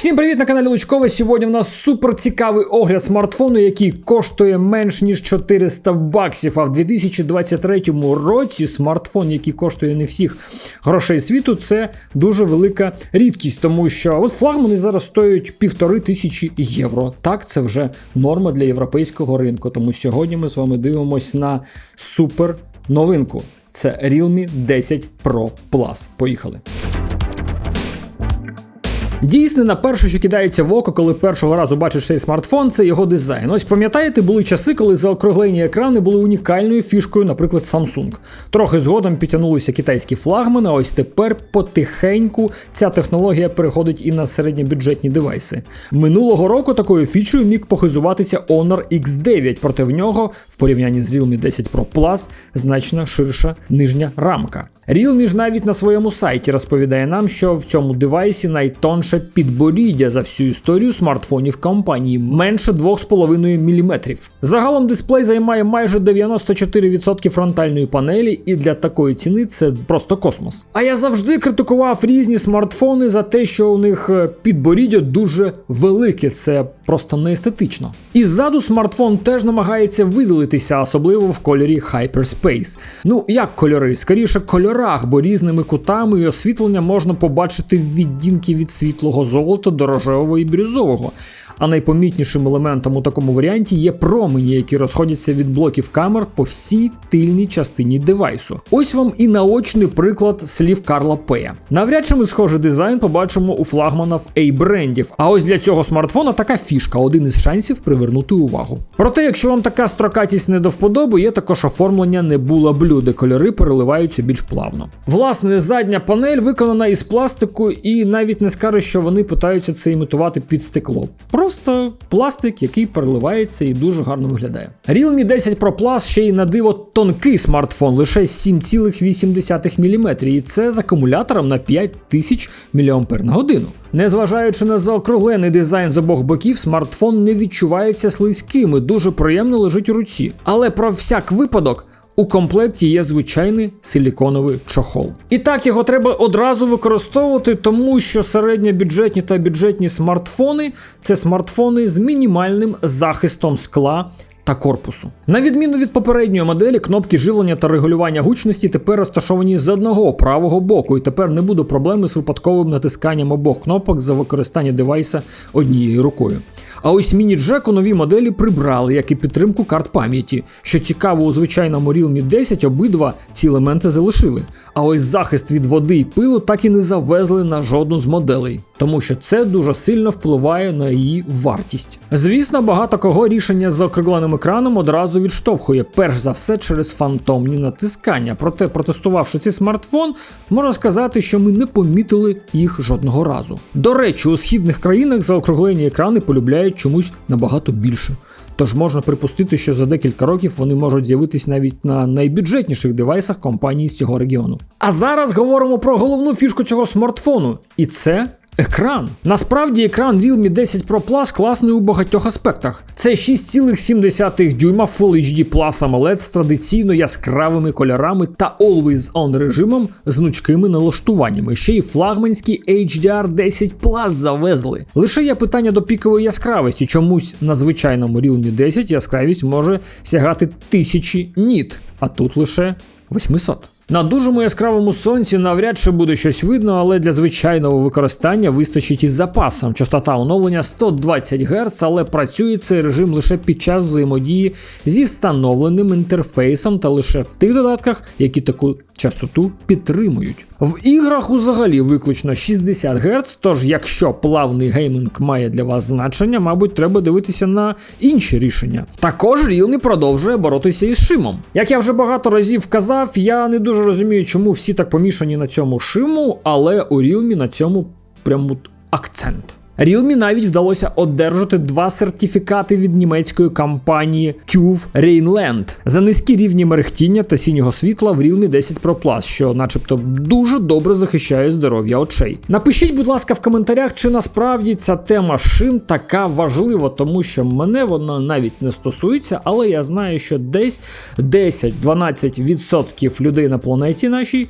Всім привіт на каналі Лучкова. Сьогодні в нас супер цікавий огляд смартфону, який коштує менш ніж 400 баксів. А в 2023 році смартфон, який коштує не всіх грошей світу, це дуже велика рідкість, тому що от флагмани зараз стоять півтори тисячі євро. Так, це вже норма для європейського ринку. Тому сьогодні ми з вами дивимось на супер новинку. Це Realme 10 Pro Plus. Поїхали. Дійсно, на перше, що кидається в око, коли першого разу бачиш цей смартфон, це його дизайн. Ось пам'ятаєте, були часи, коли заокруглені екрани були унікальною фішкою, наприклад, Samsung. Трохи згодом підтягнулися китайські флагмани, а ось тепер потихеньку ця технологія переходить і на середньобюджетні девайси. Минулого року такою фічою міг похизуватися Honor X9, проте в нього, в порівнянні з Realme 10 Pro Plus, значно ширша нижня рамка. Realme ж навіть на своєму сайті розповідає нам, що в цьому девайсі найтонше підборіддя за всю історію смартфонів компанії менше 2,5 мм. Загалом дисплей займає майже 94% фронтальної панелі, і для такої ціни це просто космос. А я завжди критикував різні смартфони за те, що у них е, підборіддя дуже велике, це просто неестетично. І ззаду смартфон теж намагається виділитися, особливо в кольорі Hyperspace. Ну як кольори? Скоріше кольорах, бо різними кутами і освітлення можна побачити віддінки від світлого золота до рожевого і бірюзового. А найпомітнішим елементом у такому варіанті є промені, які розходяться від блоків камер по всій тильній частині девайсу. Ось вам і наочний приклад слів Карла Пея. Навряд чи ми схожий дизайн побачимо у флагманів A-брендів. А ось для цього смартфона така фішка один із шансів привернути увагу. Проте, якщо вам така строкатість не до вподоби, є також оформлення Nebula Blue, де кольори переливаються більш плавно. Власне, задня панель виконана із пластику, і навіть не скажеш, що вони питаються це імітувати під стекло. Просто пластик, який переливається і дуже гарно виглядає. Realme 10 Pro Plus ще й на диво тонкий смартфон, лише 7,8 мм, і це з акумулятором на 5000 мАч. Незважаючи на заокруглений дизайн з обох боків, смартфон не відчувається слизьким і дуже приємно лежить у руці. Але про всяк випадок. У комплекті є звичайний силіконовий чохол. І так його треба одразу використовувати, тому що середньобюджетні та бюджетні смартфони це смартфони з мінімальним захистом скла. Та корпусу. На відміну від попередньої моделі, кнопки живлення та регулювання гучності тепер розташовані з одного правого боку, і тепер не буде проблеми з випадковим натисканням обох кнопок за використання девайса однією рукою. А ось міні-джек у моделі прибрали, як і підтримку карт пам'яті. Що цікаво, у звичайному Realme 10 обидва ці елементи залишили. А ось захист від води і пилу так і не завезли на жодну з моделей, тому що це дуже сильно впливає на її вартість. Звісно, багато кого рішення з округленим екраном одразу відштовхує, перш за все через фантомні натискання. Проте, протестувавши цей смартфон, можна сказати, що ми не помітили їх жодного разу. До речі, у східних країнах заокруглені екрани полюбляють чомусь набагато більше. Тож можна припустити, що за декілька років вони можуть з'явитись навіть на найбюджетніших девайсах компанії з цього регіону. А зараз говоримо про головну фішку цього смартфону, і це. Екран. Насправді екран Realme 10 Pro Plus класний у багатьох аспектах. Це 6,7 дюйма Full HD Plus AMOLED з традиційно яскравими кольорами та Always On режимом з гнучкими налаштуваннями. Ще й флагманський HDR 10 Plus завезли. Лише є питання до пікової яскравості. Чомусь на звичайному Realme 10 яскравість може сягати 1000 ніт, а тут лише 800. На дужому яскравому сонці навряд чи буде щось видно, але для звичайного використання вистачить із запасом. Частота оновлення 120 Гц, але працює цей режим лише під час взаємодії зі встановленим інтерфейсом та лише в тих додатках, які таку частоту підтримують. В іграх взагалі виключно 60 Гц, тож якщо плавний геймінг має для вас значення, мабуть, треба дивитися на інші рішення. Також Realme продовжує боротися із шимом. Як я вже багато разів казав, я не дуже розумію, чому всі так помішані на цьому шиму, але у Realme на цьому прямо акцент. Realme навіть вдалося одержати два сертифікати від німецької компанії TÜV Rheinland за низькі рівні мерехтіння та синього світла в Realme 10 Pro Plus, що, начебто, дуже добре захищає здоров'я очей. Напишіть, будь ласка, в коментарях, чи насправді ця тема шим така важлива, тому що мене вона навіть не стосується, але я знаю, що десь 10-12% людей на планеті нашій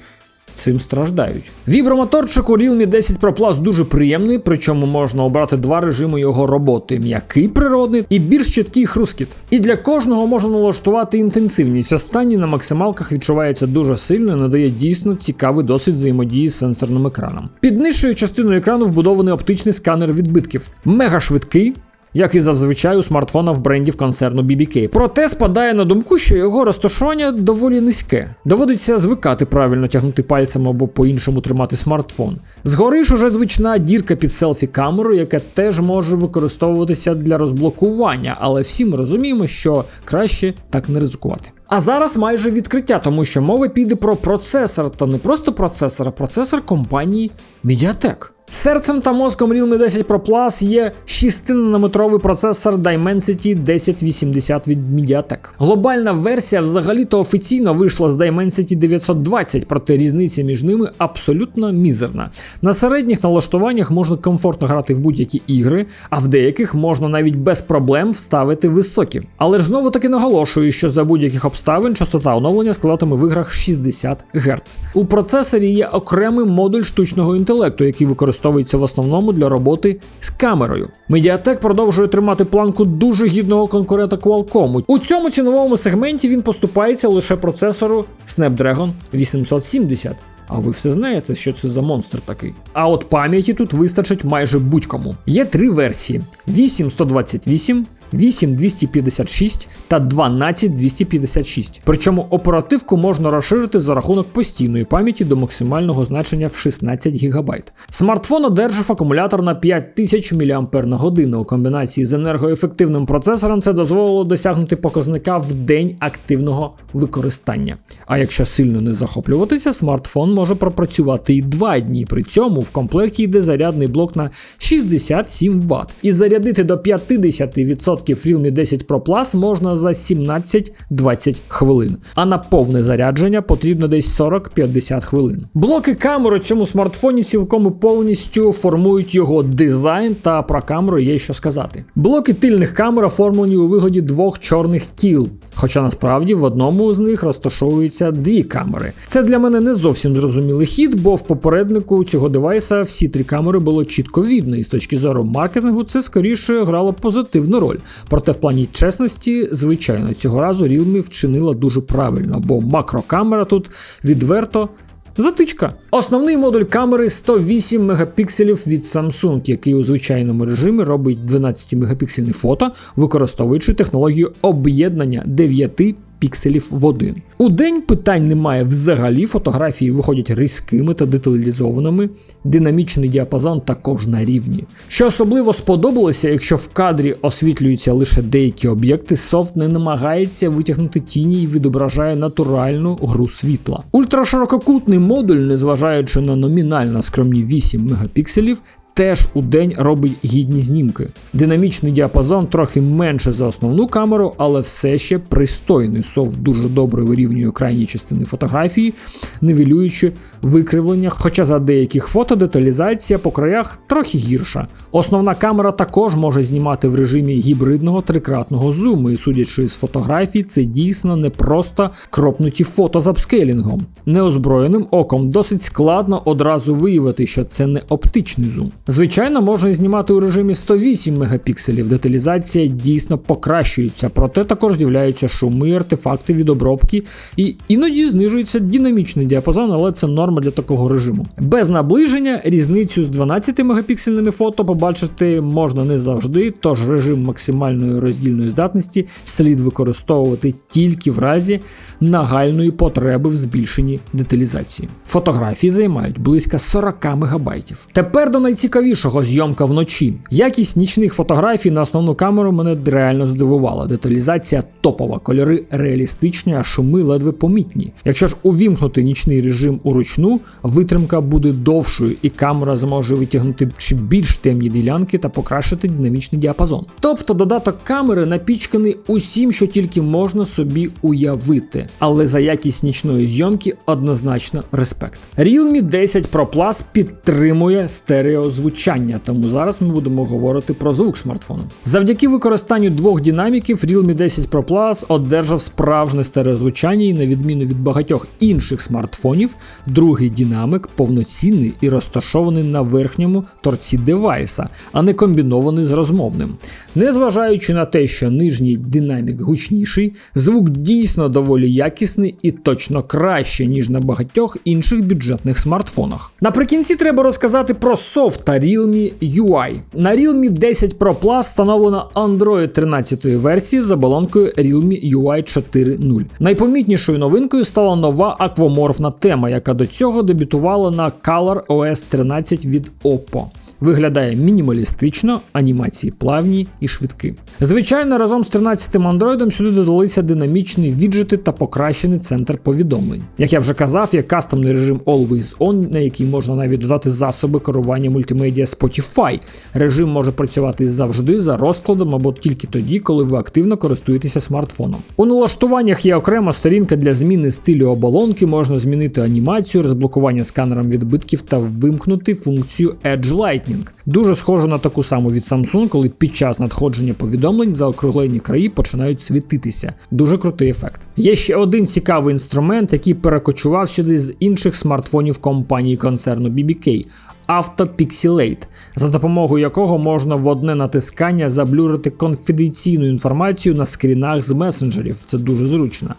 цим страждають. Вібромоторчик у Realme 10 Pro Plus дуже приємний, причому можна обрати два режими його роботи: м'який природний і більш чіткий хрускіт. І для кожного можна налаштувати інтенсивність. Останній на максималках відчувається дуже сильно і надає дійсно цікавий досвід взаємодії з сенсорним екраном. Під нижчою частиною екрану вбудований оптичний сканер відбитків, мега швидкий як і зазвичай у смартфонах брендів концерну BBK. Проте спадає на думку, що його розташування доволі низьке. Доводиться звикати правильно тягнути пальцем або по-іншому тримати смартфон. Згори ж уже звична дірка під селфі-камеру, яка теж може використовуватися для розблокування, але всі ми розуміємо, що краще так не ризикувати. А зараз майже відкриття, тому що мова піде про процесор, та не просто процесор, а процесор компанії Mediatek. Серцем та мозком Realme 10 Pro Plus є 6-нанометровий процесор Dimensity 1080 від MediaTek. Глобальна версія взагалі-то офіційно вийшла з Dimensity 920, проте різниця між ними абсолютно мізерна. На середніх налаштуваннях можна комфортно грати в будь-які ігри, а в деяких можна навіть без проблем вставити високі. Але ж знову таки наголошую, що за будь-яких обставин частота оновлення складатиме в іграх 60 Гц. У процесорі є окремий модуль штучного інтелекту, який використовує використовується в основному для роботи з камерою. Mediatek продовжує тримати планку дуже гідного конкурента Qualcomm. У цьому ціновому сегменті він поступається лише процесору Snapdragon 870. А ви все знаєте, що це за монстр такий. А от пам'яті тут вистачить майже будь-кому. Є три версії: 8128, 8256 та 12256. Причому оперативку можна розширити за рахунок постійної пам'яті до максимального значення в 16 ГБ. Смартфон одержав акумулятор на 5000 мАч у комбінації з енергоефективним процесором. Це дозволило досягнути показника в день активного використання. А якщо сильно не захоплюватися, смартфон може пропрацювати і 2 дні. При цьому в комплекті йде зарядний блок на 67 Вт. І зарядити до 50% Realme 10 Pro Plus можна за 17-20 хвилин, а на повне зарядження потрібно десь 40-50 хвилин. Блоки камери у цьому смартфоні цілком і повністю формують його дизайн, та про камеру є що сказати. Блоки тильних камер оформлені у вигляді двох чорних кіл. Хоча насправді в одному з них розташовуються дві камери. Це для мене не зовсім зрозумілий хід, бо в попереднику цього девайса всі три камери було чітко видно, і з точки зору маркетингу це скоріше грало позитивну роль. Проте в плані чесності, звичайно, цього разу Realme вчинила дуже правильно, бо макрокамера тут відверто. Затичка. Основний модуль камери 108 мегапікселів від Samsung, який у звичайному режимі робить 12 мегапіксельне фото, використовуючи технологію об'єднання 9 пікселів в один. У день питань немає взагалі, фотографії виходять різкими та деталізованими, динамічний діапазон також на рівні. Що особливо сподобалося, якщо в кадрі освітлюються лише деякі об'єкти, софт не намагається витягнути тіні і відображає натуральну гру світла. Ультраширококутний модуль, незважаючи на номінально скромні 8 мегапікселів, теж у день робить гідні знімки. Динамічний діапазон трохи менше за основну камеру, але все ще пристойний. Софт дуже добре вирівнює крайні частини фотографії, нивелюючи викривлення, хоча за деяких фото деталізація по краях трохи гірша. Основна камера також може знімати в режимі гібридного трикратного зуму, і судячи з фотографій, це дійсно не просто кропнуті фото з апскейлінгом. Неозброєним оком досить складно одразу виявити, що це не оптичний зум. Звичайно, можна знімати у режимі 108 мегапікселів, деталізація дійсно покращується, проте також з'являються шуми, артефакти від обробки, і іноді знижується динамічний діапазон, але це норма для такого режиму. Без наближення різницю з 12 мегапіксельними фото побачити можна не завжди, тож режим максимальної роздільної здатності слід використовувати тільки в разі нагальної потреби в збільшенні деталізації. Фотографії займають близько 40 мегабайтів. Тепер до найцікавішого найцікавішого зйомка вночі. Якість нічних фотографій на основну камеру мене реально здивувала. Деталізація топова, кольори реалістичні, а шуми ледве помітні. Якщо ж увімкнути нічний режим уручну, витримка буде довшою, і камера зможе витягнути ще більш темні ділянки та покращити динамічний діапазон. Тобто додаток камери напічканий усім, що тільки можна собі уявити. Але за якість нічної зйомки однозначно респект. Realme 10 Pro Plus підтримує стереозвук звучання, тому зараз ми будемо говорити про звук смартфону. Завдяки використанню двох динаміків Realme 10 Pro Plus одержав справжнє стереозвучання і на відміну від багатьох інших смартфонів, другий динамик повноцінний і розташований на верхньому торці девайса, а не комбінований з розмовним. Незважаючи на те, що нижній динамік гучніший, звук дійсно доволі якісний і точно краще, ніж на багатьох інших бюджетних смартфонах. Наприкінці треба розказати про софт та Realme UI. На Realme 10 Pro Plus встановлено Android 13 версії з оболонкою Realme UI 4.0. Найпомітнішою новинкою стала нова аквоморфна тема, яка до цього дебютувала на Color OS 13 від Oppo. Виглядає мінімалістично, анімації плавні і швидкі. Звичайно, разом з 13-м андроїдом сюди додалися динамічні віджити та покращений центр повідомлень. Як я вже казав, є кастомний режим Always On, на який можна навіть додати засоби керування мультимедіа Spotify. Режим може працювати завжди за розкладом або тільки тоді, коли ви активно користуєтеся смартфоном. У налаштуваннях є окрема сторінка для зміни стилю оболонки, можна змінити анімацію, розблокування сканером відбитків та вимкнути функцію Edge Lightning. Дуже схоже на таку саму від Samsung, коли під час надходження повідомлень заокруглені краї починають світитися. Дуже крутий ефект. Є ще один цікавий інструмент, який перекочував сюди з інших смартфонів компанії концерну BBK. AutoPixelate, за допомогою якого можна в одне натискання заблюрити конфіденційну інформацію на скрінах з месенджерів. Це дуже зручно.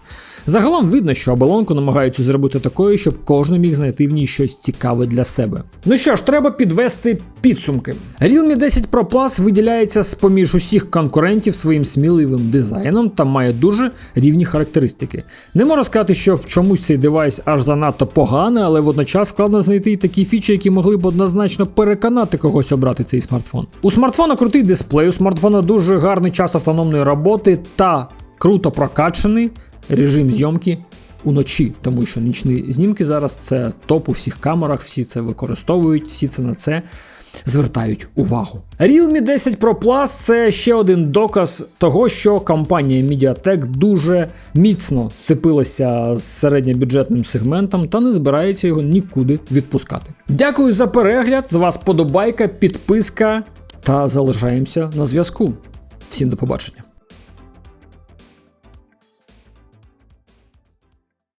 Загалом видно, що оболонку намагаються зробити такою, щоб кожен міг знайти в ній щось цікаве для себе. Ну що ж, треба підвести підсумки. Realme 10 Pro Plus виділяється з поміж усіх конкурентів своїм сміливим дизайном та має дуже рівні характеристики. Не можу сказати, що в чомусь цей девайс аж занадто поганий, але водночас складно знайти і такі фічі, які могли б однозначно переконати когось обрати цей смартфон. У смартфона крутий дисплей, у смартфона дуже гарний час автономної роботи та круто прокачаний режим зйомки уночі, тому що нічні знімки зараз це топ у всіх камерах, всі це використовують, всі це на це. Звертають увагу. Realme 10 Pro Plus це ще один доказ того, що компанія MediaTek дуже міцно сцепилася з середньобюджетним сегментом та не збирається його нікуди відпускати. Дякую за перегляд. З вас подобайка, підписка та залишаємося на зв'язку. Всім до побачення.